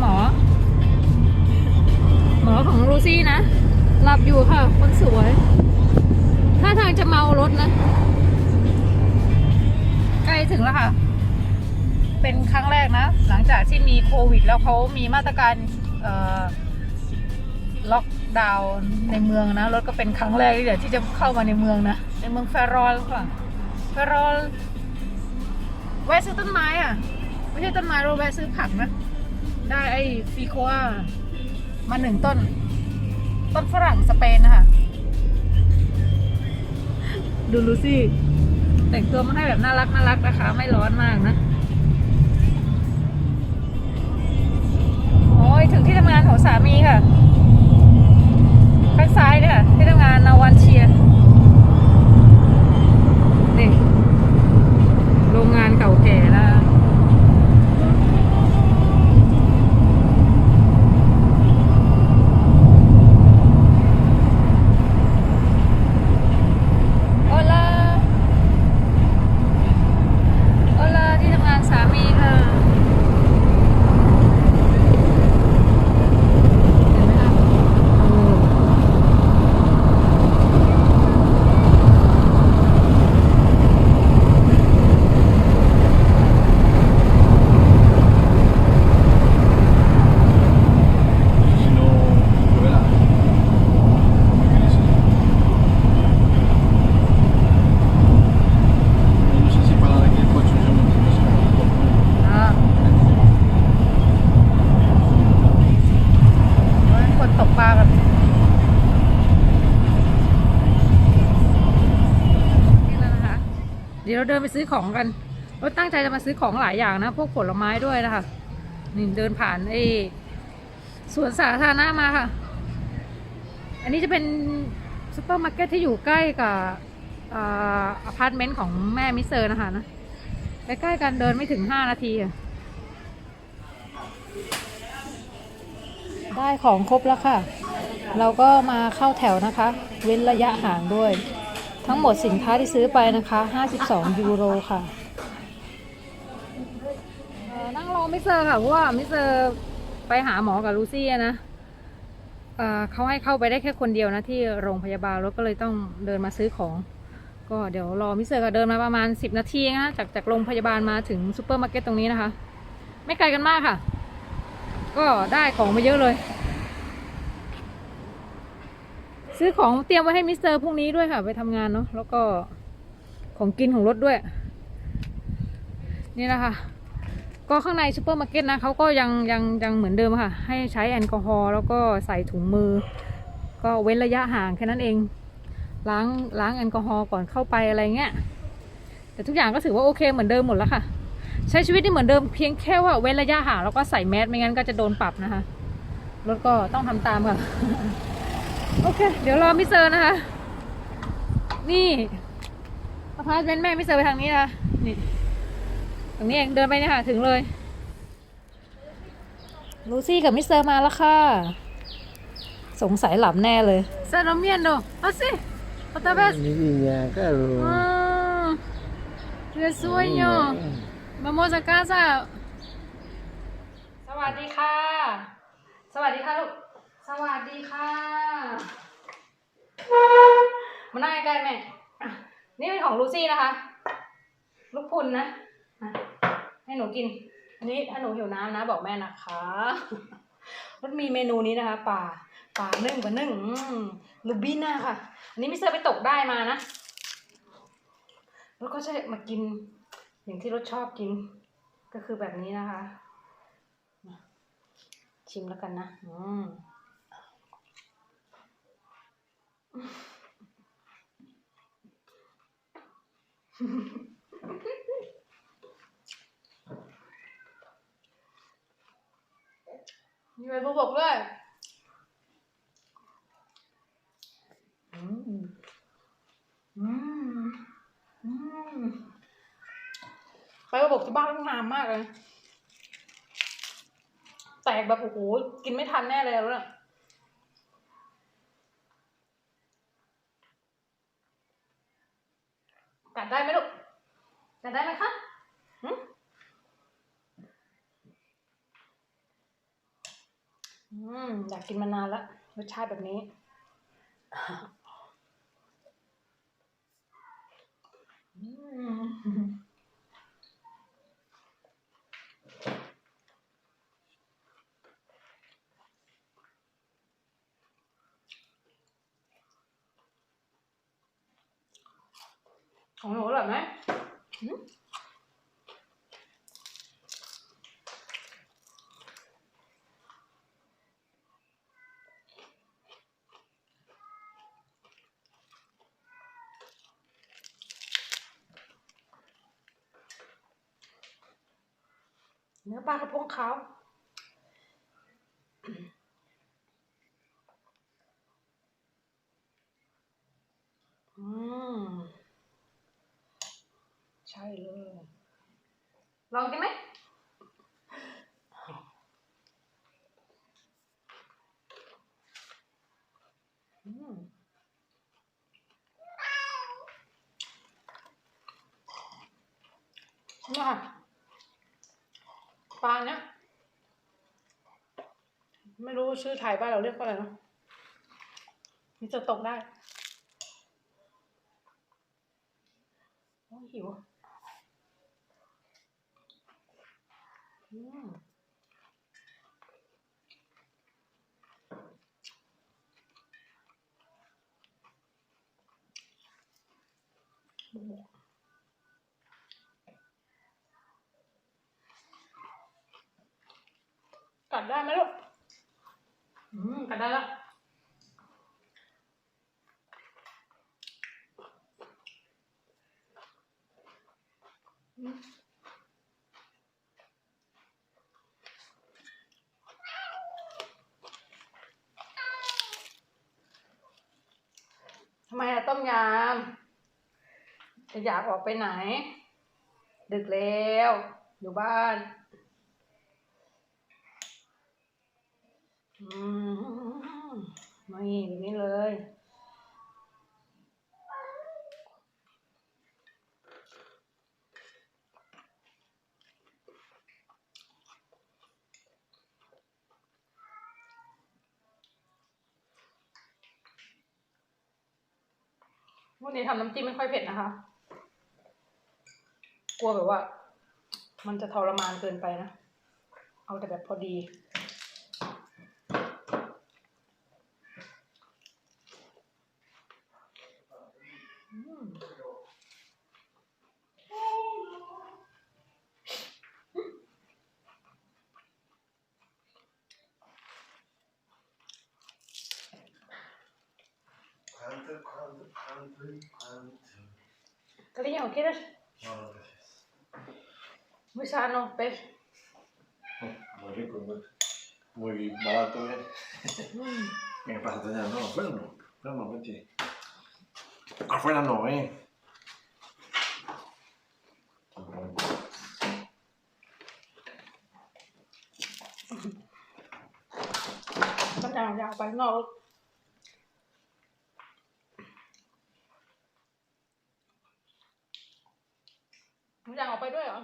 หมอ หมอของลูซี่นะ หลับอยู่ค่ะ คนสวย ถ้าทางจะเมารถนะ ใกล้ถึงแล้วค่ะ เป็นครั้งแรกนะ หลังจากที่มีโควิด แล้วเขามีมาตรการล็อกดาวน์ในเมืองนะ รถก็เป็นครั้งแรกที่เดี๋ยวที่จะเข้ามาในเมืองนะ ในเมืองแฟรอลค่ะแฟรอลแวะซื้อต้นไม้อะ ไม่ใช่ต้นไม้เราแวะซื้อผักนะ ได้ไอ้ฟิโคอามาหนึ่งต้น ต้นฝรั่งสเปนนะคะ ดูลูซี่ แต่งตัวมาให้แบบน่ารักน่ารักนะคะ ไม่ร้อนมากนะ โอ้ย ถึงที่ทำงานของสามีค่ะ ข้างซ้ายเนี่ยที่ทำงานนาวันเชียนี่โรงงานเก่าแก่นะโอลา โอลาที่ทำงานสามีค่ะเห็นไหมคะเออ vicino dove là? Non so se parla che poi ci siamo un po' อ่าเฮ้ยคนตกปลากันนี่แล้วนะคะ เดี๋ ยวเราเดินไปซื้อของกันเราตั้งใจจะมาซื้อของหลายอย่างนะ พวกผลไม้ด้วยนะคะนี่เดินผ่านไอ้สวนสาธารณะมาค่ะ อันนี้จะเป็นซูเปอร์มาร์เก็ตที่อยู่ใกล้กับอาพาร์ตเมนต์ของแม่มิสเซอร์นะคะนะใกล้ๆกันเดินไม่ถึงห้านาที ได้ของครบแล้วค่ะ เราก็มาเข้าแถวนะคะ เว้นระยะห่างด้วย ทั้งหมดสินค้าที่ซื้อไปนะคะ 52 ยูโรค่ะนั่งรอมิเซอร์ค่ะเพราะว่ามิเซอร์ไปหาหมอกับลูซี่นะเเขาให้เข้าไปได้แค่คนเดียวนะที่โรงพยาบาลแล้วก็เลยต้องเดินมาซื้อของ ก็เดี๋ยวรอมิเตอร์ก็เดินมาประมาณ 10 นาทีนะจากจากโรงพยาบาลมาถึงซูเปอร์มาร์เก็ตตรงนี้นะคะ ไม่ไกลกันมากค่ะ ก็ได้ของมาเยอะเลย ซื้อของเตรียมไว้ให้มิสเตอร์พรุ่งนี้ด้วยค่ะ ไปทำงานเนาะแล้วก็ของกินของรถด้วย นี่นะค่ะ ก็ข้างในซูเปอร์มาร์เก็ตนะเขาก็ยังยังยังเหมือนเดิมค่ะ ให้ใช้แอลกอฮอล์แล้วก็ใส่ถุงมือ ก็เว้นระยะห่างแค่นั้นเอง ล้างล้างแอลกอฮอล์ก่อนเข้าไปอะไรเงี้ยแต่ทุกอย่างก็ถือว่าโอเคเหมือนเดิมหมดแล้วค่ะ ใช้ชีวิตนี่เหมือนเดิมเพียงแค่ว่าเว้นระยะห่างแล้วก็ใส่แมสไม่งั้นก็จะโดนปรับนะคะรถก็ต้องทำตามค่ะ โอเค เดี๋ยวรอมิสเซอร์นะคะ นี่อพาร์ตเมนต์แม่มิสเซอร์ไปทางนี้นะคะนี่ตรงนี้เองเดินไปเนี่ยค่ะ ถึงเลย ลูซี่กับมิสเตอร์มาแล้วค่ะ สงสัยหลับแน่เลยเซนโนเมียนโนเอาสิ otra vez Mi niña, claro. Ah, qué sueño. Vamos a casa. สวัสดีค่ะ สวัสดีค่ะลูก สวัสดีค่ะ มานั่งใกล้ๆแม่นี่เป็นของลูซี่นะคะ ลูกพุนนะให้หนูกิน อันนี้ถ้าหนูหิวน้ำนะ บอกแม่นะคะมันมีเมนูนี้นะคะปลาปลานึ่งปลานึ่งอืมลูบิน่าค่ะ อันนี้มิเตอร์ไปตกได้มานะ แล้วก็จะมากิน อย่างที่รสชอบกิน ก็คือแบบนี้นะคะ ชิมแล้วกันนะ อืม มีใบบัวบกด้วยอืมอืมอืมใบบัวบกที่บ้านต้องามมากเลย แตกแบบโอ้โห กินไม่ทันแน่เลยแล้วเนี่ย กัดได้ไหมลูก กัดได้ไหมคะอืมอยากกินมานานละรสชาติแบบนี้ อืม ของหนูอร่อยไหมเนื้อปลากระพงขาว อืม ใช่เลยลองกินไหมอืมนี่ค่ะปลาเนี้ยไม่รู้ชื่อไทยบ้านเราเรียกว่าอะไรเนาะนี่จะตกได้โอ้ยหิวอืม กัดได้ไหมลูก อืม กัดได้แล้วทำไมอะต้ม ยำจะอยากออกไปไหน ดึกแล้ว อยู่บ้านอืมไม่แบบนี้เลย วันนี้ทำน้ำจิ้มไม่ค่อยเผ็ดนะคะ กลัวแบบว่า มันจะทรมานเกินไปนะ เอาแต่แบบพอดี Cariño, ¿quieres? No, no, gracias. Muy sano, ¿ves? Oh, muy rico, muy, muy barato, ¿eh? ¿Qué pasa, Toña? No, fuera no, fuera no, vete. Afuera no, ¿eh? No, no, no, no. มันอยากออกไปด้วยเหรอ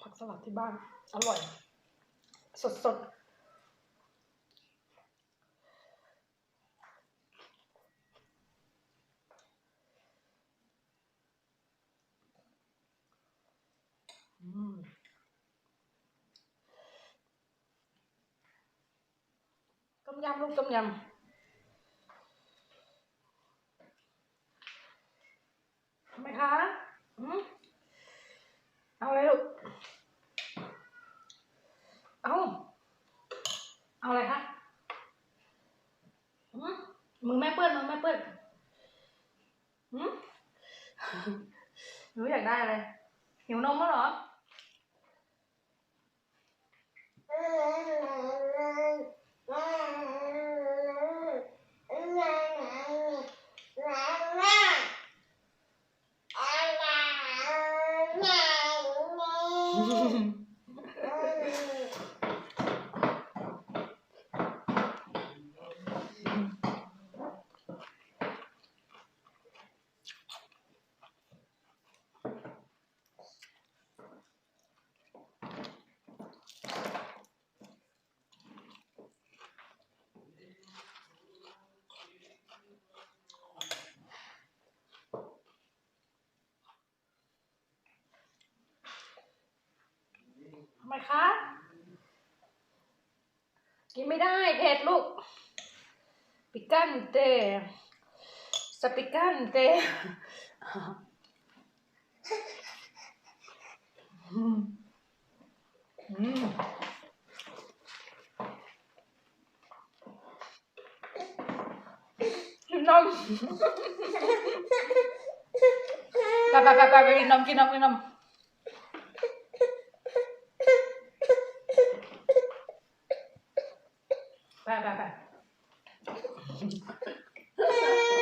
ผักสลัดที่บ้าน อร่อย สดๆ อืมต้ มยำลูกต้มยำทำไมคะอืมเอาอะไรลูก เอา เอาอะไรคะอืมมือแม่เปื้อนมือแม่เปื้อนอืมหนูอยากได้อะไรหิวนมแล้วเหรอ ไมคะ กินไม่ได้เผ็ดลูก ปิกันเตสปิกันเตอืมอืมกินนมไปไปไปไปไปกินนมกินนมกินนม